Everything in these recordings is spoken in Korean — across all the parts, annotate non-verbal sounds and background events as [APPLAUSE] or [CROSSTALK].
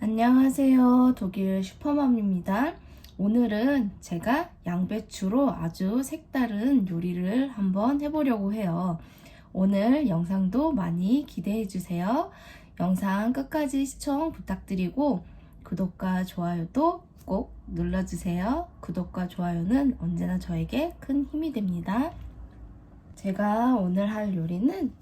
안녕하세요. 독일 슈퍼맘입니다. 오늘은 제가 양배추로 아주 색다른 요리를 한번 해보려고 해요. 오늘 영상도 많이 기대해 주세요. 영상 끝까지 시청 부탁드리고 구독과 좋아요도 꼭 눌러주세요. 구독과 좋아요는 언제나 저에게 큰 힘이 됩니다. 제가 오늘 할 요리는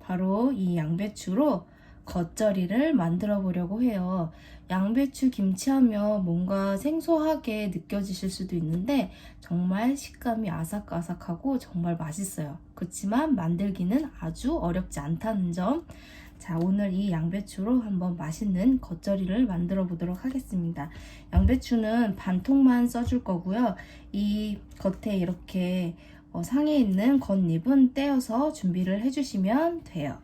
바로 이 양배추로 겉절이를 만들어 보려고 해요. 양배추 김치하면 뭔가 생소하게 느껴지실 수도 있는데 정말 식감이 아삭아삭하고 정말 맛있어요. 그렇지만 만들기는 아주 어렵지 않다는 점. 자, 오늘 이 양배추로 한번 맛있는 겉절이를 만들어 보도록 하겠습니다. 양배추는 반통만 써줄 거고요. 이 겉에 이렇게 어, 상에 있는 겉잎은 떼어서 준비를 해주시면 돼요.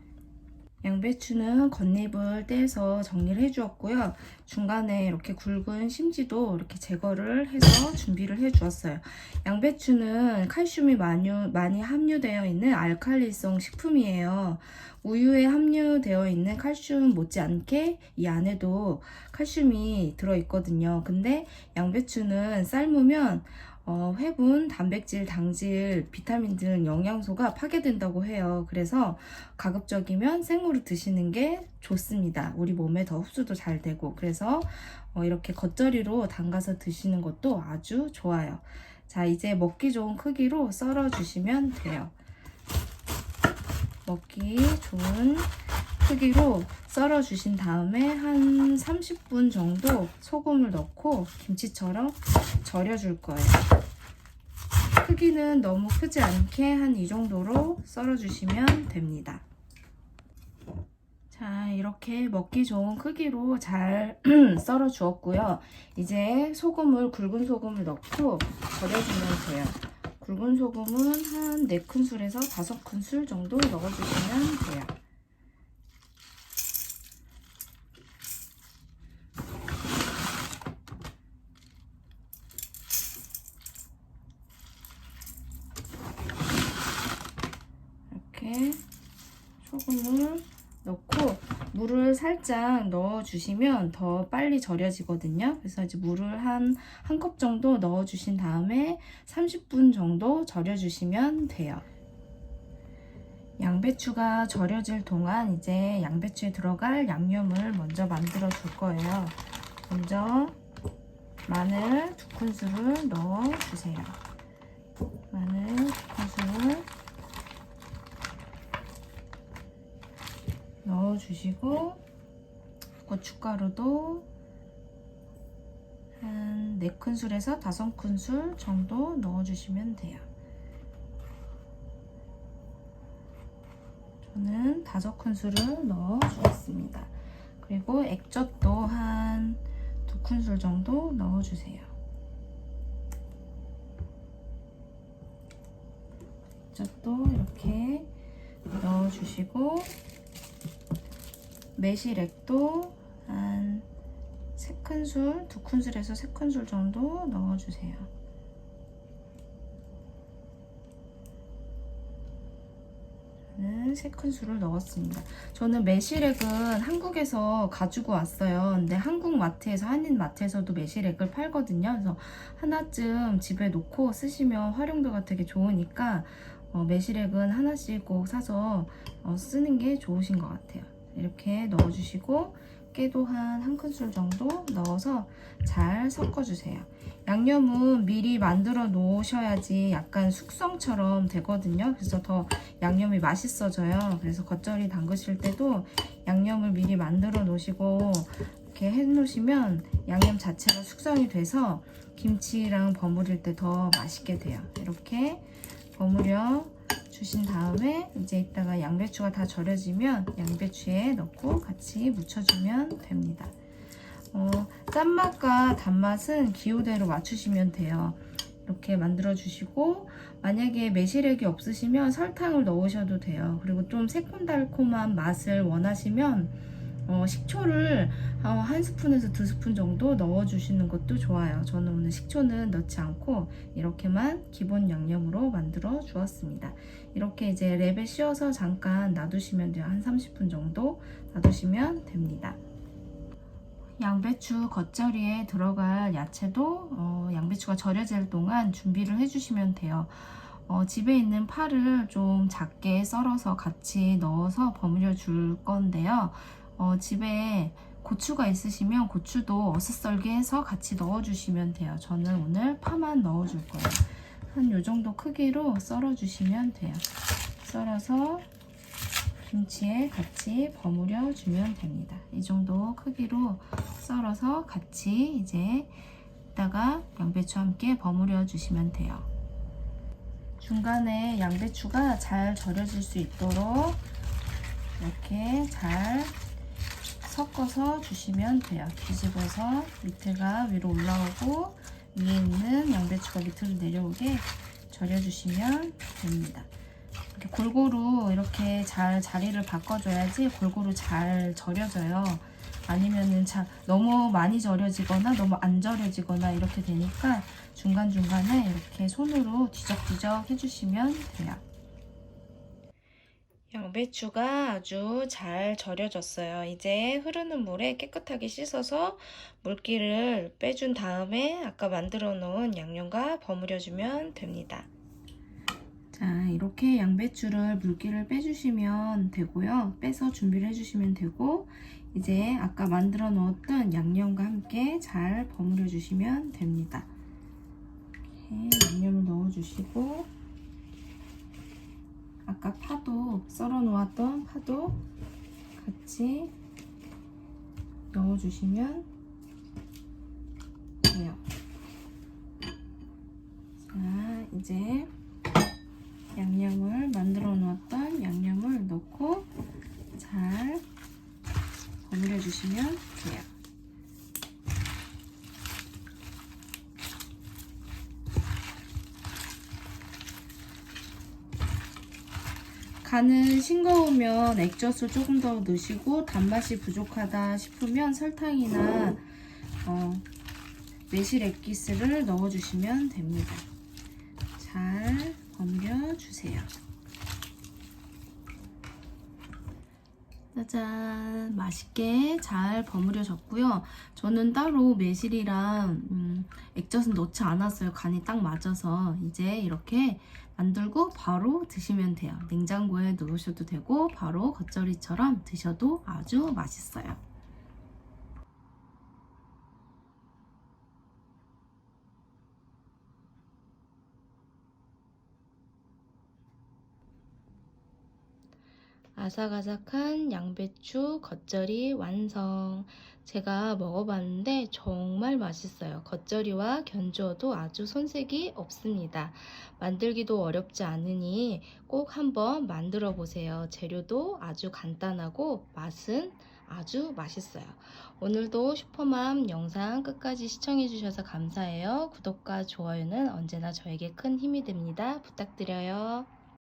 양배추는 겉잎을 떼서 정리를 해주었고요. 중간에 이렇게 굵은 심지도 이렇게 제거를 해서 준비를 해주었어요. 양배추는 칼슘이 많이, 많이 함유되어 있는 알칼리성 식품이에요. 우유에 함유되어 있는 칼슘 못지않게 이 안에도 칼슘이 들어있거든요. 근데 양배추는 삶으면 어, 회분, 단백질, 당질, 비타민 등 영양소가 파괴된다고 해요. 그래서 가급적이면 생으로 드시는 게 좋습니다. 우리 몸에 더 흡수도 잘 되고 그래서 어, 이렇게 겉절이로 담가서 드시는 것도 아주 좋아요. 자 이제 먹기 좋은 크기로 썰어 주시면 돼요. 먹기 좋은 크기로 썰어 주신 다음에 한 30분 정도 소금을 넣고 김치처럼 절여 줄 거예요. 크기는 너무 크지 않게 한 이 정도로 썰어 주시면 됩니다. 자, 이렇게 먹기 좋은 크기로 잘 [CLEARS THROAT] 썰어 주었고요. 이제 소금을, 굵은 소금을 넣고 절여 주면 돼요. 굵은 소금은 한 4큰술에서 5큰술 정도 넣어주시면 돼요. 이렇게 소금을 넣고 물을 살짝 넣어주시면 더 빨리 절여지거든요. 그래서 이제 물을 한 한 컵 정도 넣어주신 다음에 30분 정도 절여주시면 돼요. 양배추가 절여질 동안 이제 양배추에 들어갈 양념을 먼저 만들어 줄 거예요. 먼저 마늘 두 큰술을 넣어주세요. 마늘 두 큰술 넣어주시고 고춧가루도 한 4큰술에서 5큰술 정도 넣어주시면 돼요. 저는 5큰술을 넣어주겠습니다. 그리고 액젓도 한 2큰술 정도 넣어주세요. 액젓도 이렇게 넣어주시고 매실액도 한 3큰술, 2큰술에서 3큰술 정도 넣어주세요. 저는 3큰술을 넣었습니다. 저는 매실액은 한국에서 가지고 왔어요. 근데 한국 마트에서, 한인 마트에서도 매실액을 팔거든요. 그래서 하나쯤 집에 놓고 쓰시면 활용도가 되게 좋으니까 어, 매실액은 하나씩 꼭 사서 어, 쓰는 게 좋으신 것 같아요. 이렇게 넣어주시고 깨도 한 한 큰술 정도 넣어서 잘 섞어주세요. 양념은 미리 만들어 놓으셔야지 약간 숙성처럼 되거든요. 그래서 더 양념이 맛있어져요. 그래서 겉절이 담그실 때도 양념을 미리 만들어 놓으시고 이렇게 해 놓으시면 양념 자체가 숙성이 돼서 김치랑 버무릴 때 더 맛있게 돼요. 이렇게 버무려 주신 다음에 이제 이따가 양배추가 다 절여지면 양배추에 넣고 같이 묻혀주면 됩니다. 어, 짠맛과 단맛은 기호대로 맞추시면 돼요. 이렇게 만들어 주시고 만약에 매실액이 없으시면 설탕을 넣으셔도 돼요. 그리고 좀 새콤달콤한 맛을 원하시면 어, 식초를 한 스푼에서 두 스푼 정도 넣어주시는 것도 좋아요. 저는 오늘 식초는 넣지 않고 이렇게만 기본 양념으로 만들어 주었습니다. 이렇게 이제 랩에 씌워서 잠깐 놔두시면 돼요. 한 30분 정도 놔두시면 됩니다. 양배추 겉절이에 들어갈 야채도 어, 양배추가 절여질 동안 준비를 해주시면 돼요. 어, 집에 있는 파를 좀 작게 썰어서 같이 넣어서 버무려 줄 건데요. 어, 집에 고추가 있으시면 고추도 어슷썰게 해서 같이 넣어주시면 돼요. 저는 오늘 파만 넣어줄 거예요. 한 요 정도 크기로 썰어주시면 돼요. 썰어서 김치에 같이 버무려 주면 됩니다. 이 정도 크기로 썰어서 같이 이제 이따가 양배추와 함께 버무려 주시면 돼요. 중간에 양배추가 잘 절여질 수 있도록 이렇게 잘 섞어서 주시면 돼요. 뒤집어서 밑에가 위로 올라오고 위에 있는 양배추가 밑으로 내려오게 절여주시면 됩니다. 이렇게 골고루 이렇게 잘 자리를 바꿔줘야지 골고루 잘 절여져요. 아니면은 자, 너무 많이 절여지거나 너무 안 절여지거나 이렇게 되니까 중간중간에 이렇게 손으로 뒤적뒤적 해주시면 돼요. 양배추가 아주 잘 절여졌어요. 이제 흐르는 물에 깨끗하게 씻어서 물기를 빼준 다음에 아까 만들어 놓은 양념과 버무려주면 됩니다. 자, 이렇게 양배추를 물기를 빼주시면 되고요. 빼서 준비를 해주시면 되고, 이제 아까 만들어 놓았던 양념과 함께 잘 버무려 주시면 됩니다. 이렇게 양념을 넣어주시고, 아까 파도 썰어 놓았던 파도 같이 넣어주시면 돼요. 자, 이제 양념을 만들어 놓았던 양념을 넣고 잘 버무려 주시면 돼요. 간은 싱거우면 액젓을 조금 더 넣으시고 단맛이 부족하다 싶으면 설탕이나 어, 매실 액기스를 넣어주시면 됩니다. 잘 버무려 주세요. 짜잔 맛있게 잘 버무려졌고요. 저는 따로 매실이랑 음, 액젓은 넣지 않았어요. 간이 딱 맞아서 이제 이렇게 만들고 바로 드시면 돼요. 냉장고에 넣으셔도 되고 바로 겉절이처럼 드셔도 아주 맛있어요. 아삭아삭한 양배추 겉절이 완성. 제가 먹어봤는데 정말 맛있어요. 겉절이와 견주어도 아주 손색이 없습니다. 만들기도 어렵지 않으니 꼭 한번 만들어 보세요. 재료도 아주 간단하고 맛은 아주 맛있어요. 오늘도 슈퍼맘 영상 끝까지 시청해 주셔서 감사해요. 구독과 좋아요는 언제나 저에게 큰 힘이 됩니다. 부탁드려요.